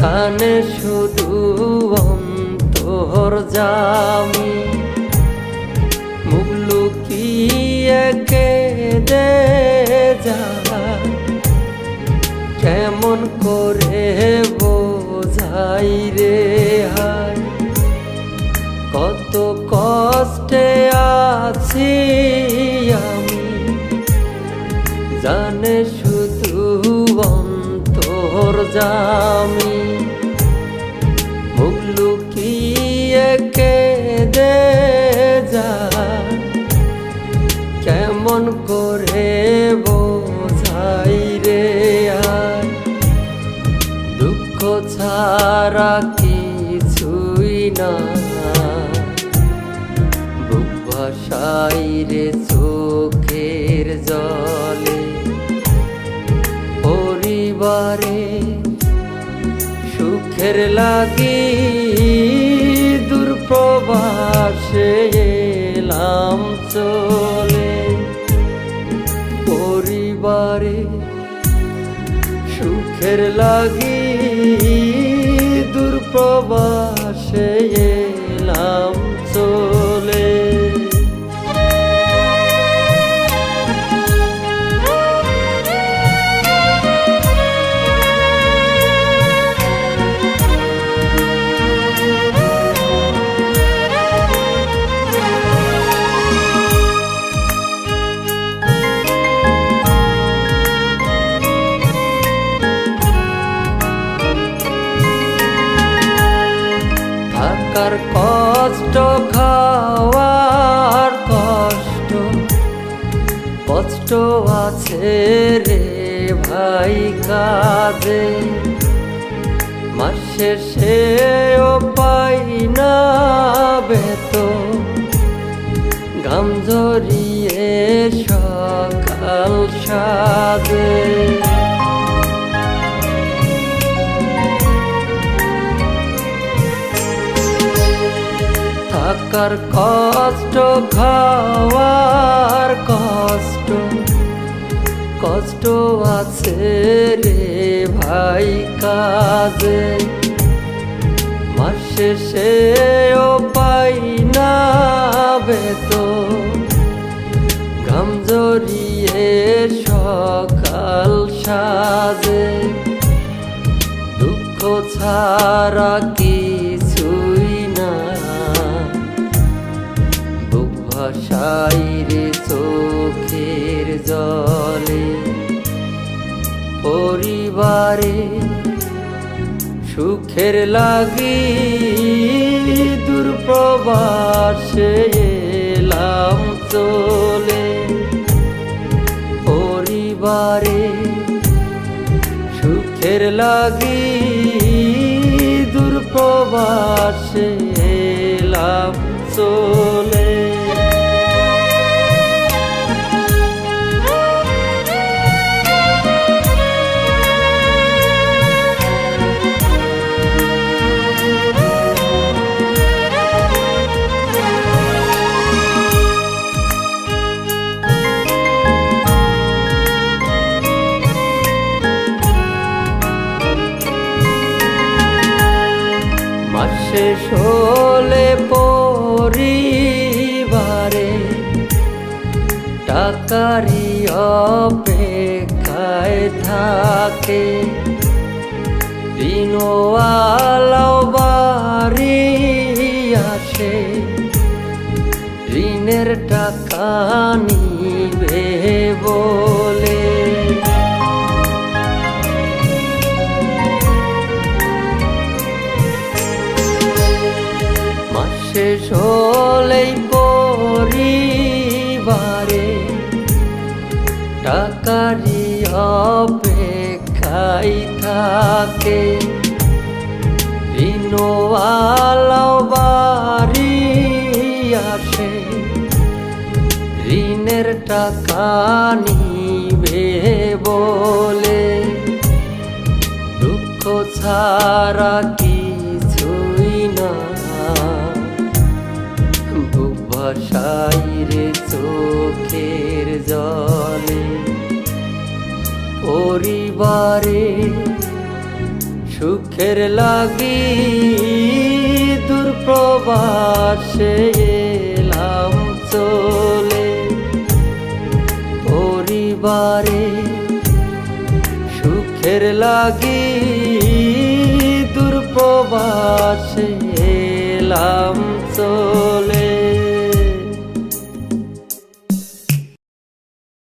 জানে শুধু অন্তর জামি। মুখ লুকিয়ে কেঁদে যায়। কেমন করে বোঝাই রে? জামি। মুখ লুকিয়ে কেঁদে যায়। কেমন করে বোঝাই রে আর? দুঃখ ছাড়া কিছুই না। বুক ভাসাই রে চোখের জলে। সুখের লাগি দূরপ্রবাসে এলাম চলে। পরিবারে সুখের লাগি দূরপ্রবাসে কষ্ট খাওয়ার কষ্ট কষ্ট আছে রে ভাই কাজে। মাসে সেও পাই না বেত থাকার কষ্ট খাওয়ার কষ্ট কষ্ট আছে রে ভাই কাজে। মাসে সেও পাই না বেত ঘাম জড়িয়ে সকাল সাজে। দুঃখ ছাড়া কিছুই ভাসাই রে চোখের জলে, পরিবারে সুখের লাগি দূরপ্রবাসে এলাম চলে। পরিবারে সুখের লাগি দূরপ্রবাসে এলাম চলে। শোলে পরিবারে টাকারি অপেক্ষায় থাকে। দিনওয়ালাও বাড়ি আসে। ঋণের টাকা নিবে বলে মাসে হলেই পরিবারে টাকারি অপেক্ষায় থাকে। ঋণওয়ালাও বাড়ি আসে, ঋণের টাকা নিবে বলে দুঃখ ছাড়া কিছুই বুক ভাসাই রে চোখের জলে পরিবারে সুখের লাগি দূরপ্রবাসে এলাম চলে। পরিবারে সুখের লাগি দূরপ্রবাসে এলাম চলে।